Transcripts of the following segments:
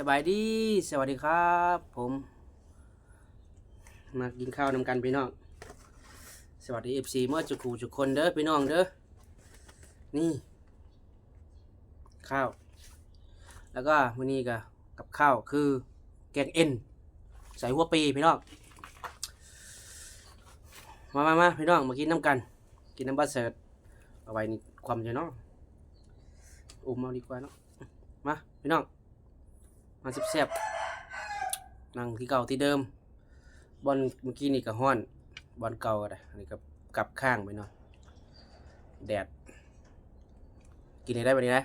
สบายดี สวัสดีครับ ผม มากินข้าวนำกันพี่น้อง สวัสดีเอฟซีเมื่อจุกูจุกคนเด้อพี่น้องเด้อ นี่ ข้าว แล้วก็วันนี้ก็กับข้าวคือแกงเอ็นใส่หัวปีพี่น้อง มามามาพี่น้องมากินน้ำกัน กินน้ำบัสเสิร์ตเอาไว้นี่ความใจเนาะอุ้มเอาดีกว่าเนาะ มาพี่น้อง มาแซ่บๆนั่งที่เก่าที่เดิม บอลเมื่อกี้นี่ก็ห้อน บอลเก่าก็ได้อันนี้ก็กลับข้างไปหน่อยแดด กินได้บันนี้นะ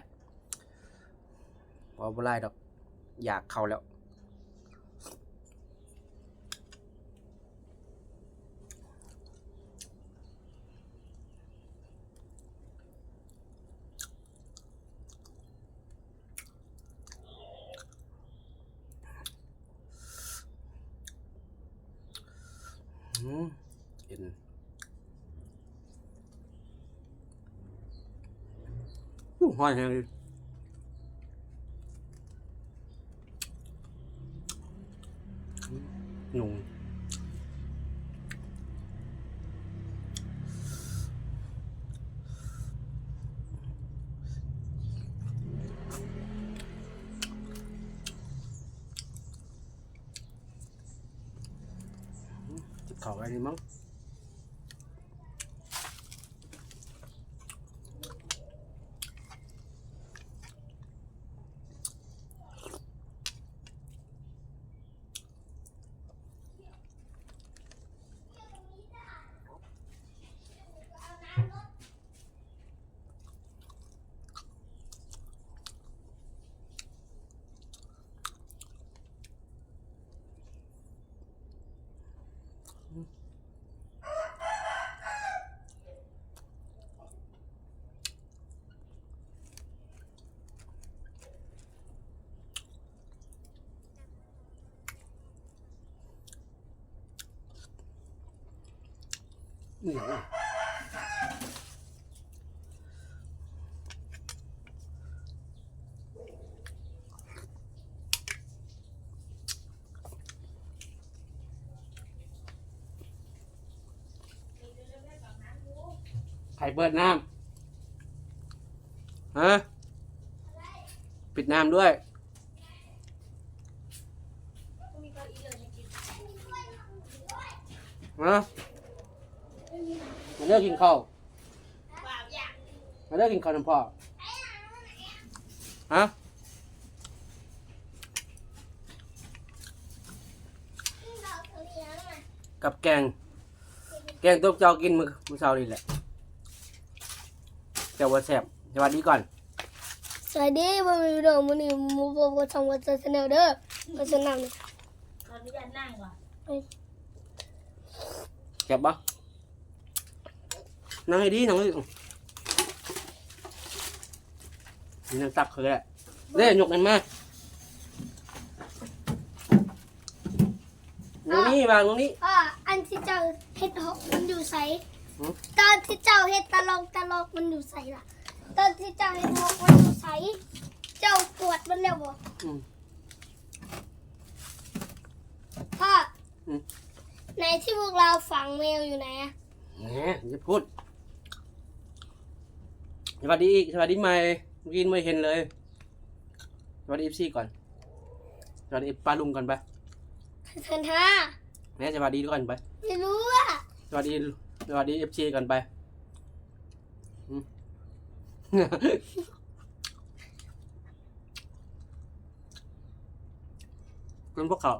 พอบ่ไล่ดอก อยากเข้าแล้ว เอินหอยแห้งเลยหนุ่ม จิบเข่าอะไรนี่มั้ง เหนียวอะใครเปิดน้ำฮะปิดน้ำด้วย ฮะมาเลิกกินข้าวมาเลิกกินข้าวน้ำพ่อ ฮะกับแกง แกงต้มเจ้ากินมื้อมื้อเช้านี่แหละ เจ้าว่าแซ่บสวัสดีก่อน สวัสดีผมมีวิดีโอมันนี่มูบอกว่าทำว่าจะเสนอเด้อมาสนับขออนุญาตนั่งก่อนแซ่บปะนั่งให้ดีนั่งให้ดีนี่นั่งตักเขาแหละเด้ยกกันมาตรงนี้วางตรงนี้อ่าอันที่เจ้าเฮ็ดหกมันอยู่ใสหือ ตอนที่เจ้าเฮ็ดตะลองตะลอกมันอยู่ใสล่ะ ตอนที่เจ้าเฮ็ดหกมันอยู่ใสเจ้าปวดมันแล้วบ่อืม พ่ออมในที่พวกเราฝังแมวอยู่ไหนอะแหมอย่าพูดสวัสดีอีกสวัสดีใหม่เมื่อกี้ไม่เห็นเลยสวัสดีเอฟซีก่อนสวัสดีปลาลุงก่อนไปทันท่าแหมสวัสดีก่อนไปไม่รู้อะสวัสดี สวัสดีเอฟซีก่อนไปอืมเป็นพวกเขา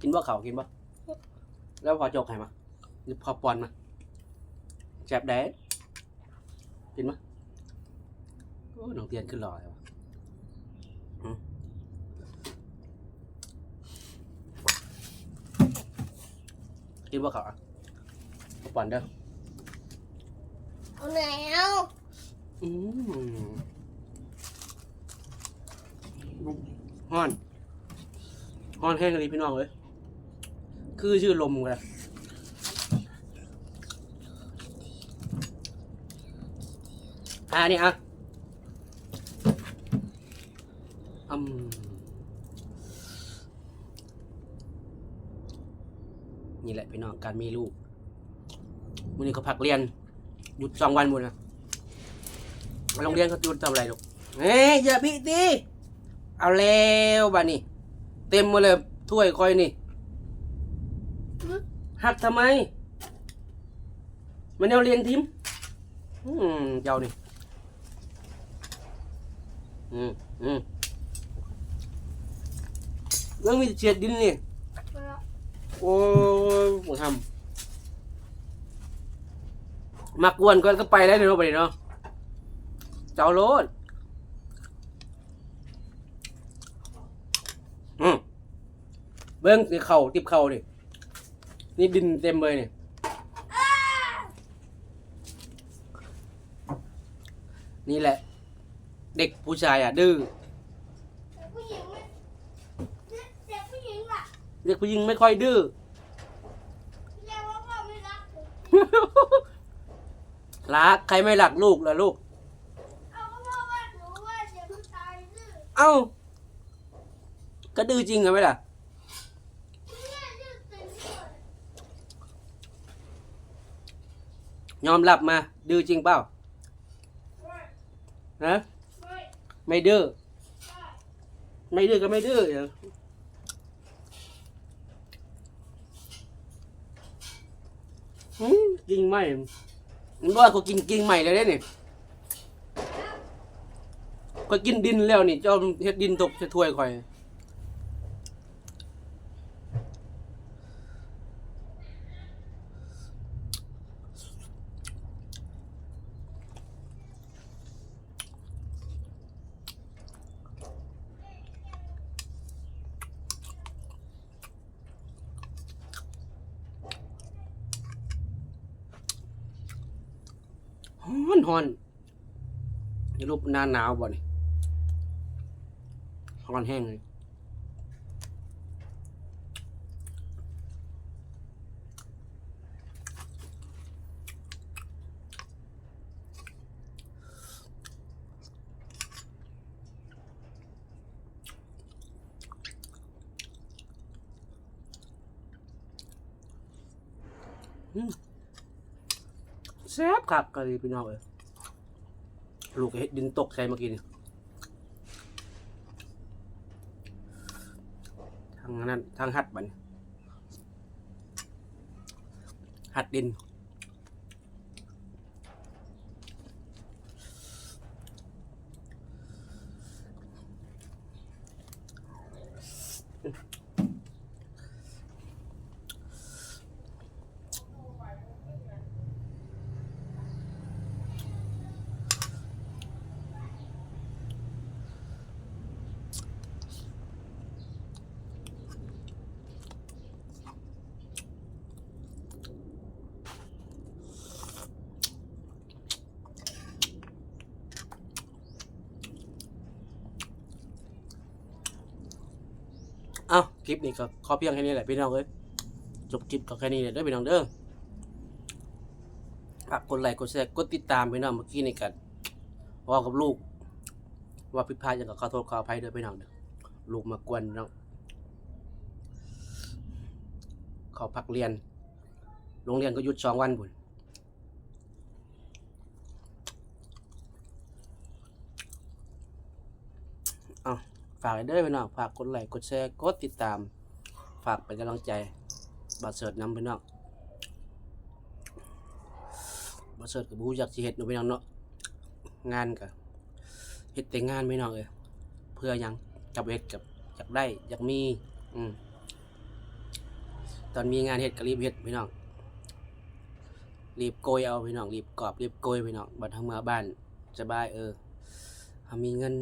กินบ่เขากินบ่แล้วพอจกให้มาหรือพอปอนมาแจบแดดกินมา อ้น้องเตียนขึ้นรอเลยวะหืมกินบ่เขาอะพอปอนเด้อเอาไหนเอาอืมฮ้อนฮ้อนแห้งเลยพี่น้องเลยคือชื่อลมกันละอ่านี่อะ อืมนี่แหละพี่น้องการมีลูกวันนี้เขาพักเรียน หยุดสองวันหมดนะโรงเรียนเขาหยุดทำอะไรลูกเฮ้ยอย่าพี่ตีเอาแล้วบ้านี่เต็มหมาเลยถ้วยคอยนี่หึหักทำไม มันเอาเรียนทิมอืมเจ้านี่อืมอืม เรื่องมีเฉียดดินนี่โอ้ยผมทำมากวนก่อนก็ไปแล้วเดี๋ยวไปเนาะเจ้าโลดอืมเบิ้งสิเข่าติบเข่าดินี่ดินเต็มเลยเนี่ยนี่แหละ เด็กผู้ชายอะดื้อ แต่ผู้หญิงไม่เด็กผู้หญิงล่ะ เด็กผู้หญิงไม่ค่อยดื้อ เรียกว่าพ่อไม่รักผมรักใครไม่หลักลูกล่ะลูก เอาก็เพราะว่าหนูว่าเดี๋ยวมันตายดื้อเอ้า ก็ดื้อจริงเหรอไหมล่ะ เนี่ยดื้อเต็มที่เลยยอมรับมา ดื้อจริงเปล่าไม่ฮะไม่ไม่ดื้อใช่ไม่ดื้อก็ไม่ดื้อเหรอ หืมกินไม่มันว่าเขากินกินใหม่เลยเด้นี่ก็กินดินแล้วนี่เจ้าเฮ็ดดินตกจะถ้วยคอย อนฮอนรูปหน้าหนาวบ่นี่ฮอนแห้งเลยอืม แซ่บคักกะที่พี่น้องเอ้ยลูกเห็ดดินตกใส่เมื่อกี้นี่ทางนั้นทางหัดบันหัดดิน เอ้า คลิปนี้ก็ขอเพียงแค่นี้แหละพี่น้องเอ้ยจบคลิปก็แค่นี้แหละเด้อพี่น้องเด้อฝากกดไลค์กดแชร์กดติดตามพี่น้องเมื่อกี้นี่กันว่ากับลูก ว่าผิดพลาดยังก็ขอโทษขออภัยเด้อพี่น้องเด้อลูกมากวนน้องเขาพักเรียน โรงเรียนก็หยุดสองวันบุญเอา ฝากไว้เด้อพี่น้องฝากกดไลค์กดแชร์กดติดตาม ฝากเป็นกำลังใจบัตรเสิร์ตนำพี่น้องบัตรเสิร์ตกับบูอยากสิเฮ็ดเนาะพี่น้องเนาะงานกับเฮ็ดแต่งานพี่น้องเอ้ยเพื่อยังกับเฮ็ดกับอยากได้อยากมีอืมตอนมีงานเฮ็ดก็รีบเฮ็ดพี่น้องรีบโกยเอาพี่น้องรีบกรอบรีบโกยพี่น้องบัดทางเมื่อบ้านสบายเออถ้ามีเงิน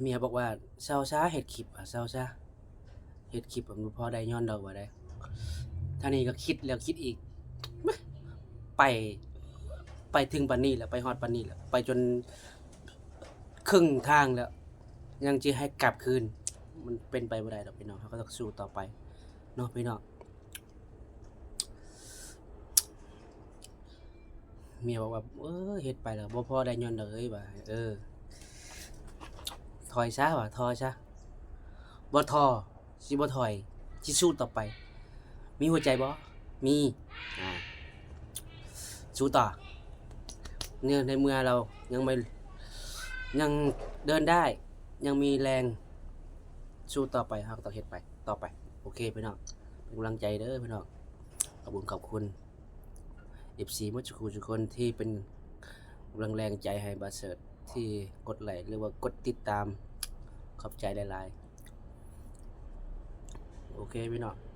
เมียบอกว่าเศร้าช้าเห็ดคลิปอะเศร้าช้าเห็ดคลิปผมพอได้ย้อนดอกว่าได้ท่านี้ก็คิดแล้วคิดอีก ไป ไปถึงปันนี้แล้วไปฮอดปันนี้แล้วไปจนครึ่งทางแล้ว ยังจะให้กลับคืน มันเป็นไปบ่ได้ดอกพี่น้องเขาก็ต้องสู้ต่อไปเนาะพี่น้องเมียบอกว่าเออเฮ็ดไปแล้วบ่พอได้ย้อนเอ้ยว่าเออ ถอยซะว่าถอยซะบ่ทอสิบ่ถอยสิสู้ต่อไป มีหัวใจบ่มีอ่าสู้ต่อเนี่ยในเมื่อเรายังไม่ยังเดินได้ ยังมีแรงสู้ต่อไปครับต้องเฮ็ดไป ต่อไป โอเคพี่น้องเป็นกำลังใจเด้อพี่น้องขอบคุณขอบคุณ FC มุจุคูทุกคนที่เป็นกำลังแรงใจให้บาเสิร์ต ที่กดไลค์หรือว่ากดติดตาม ขอบใจหลายๆ โอเคพี่น้อง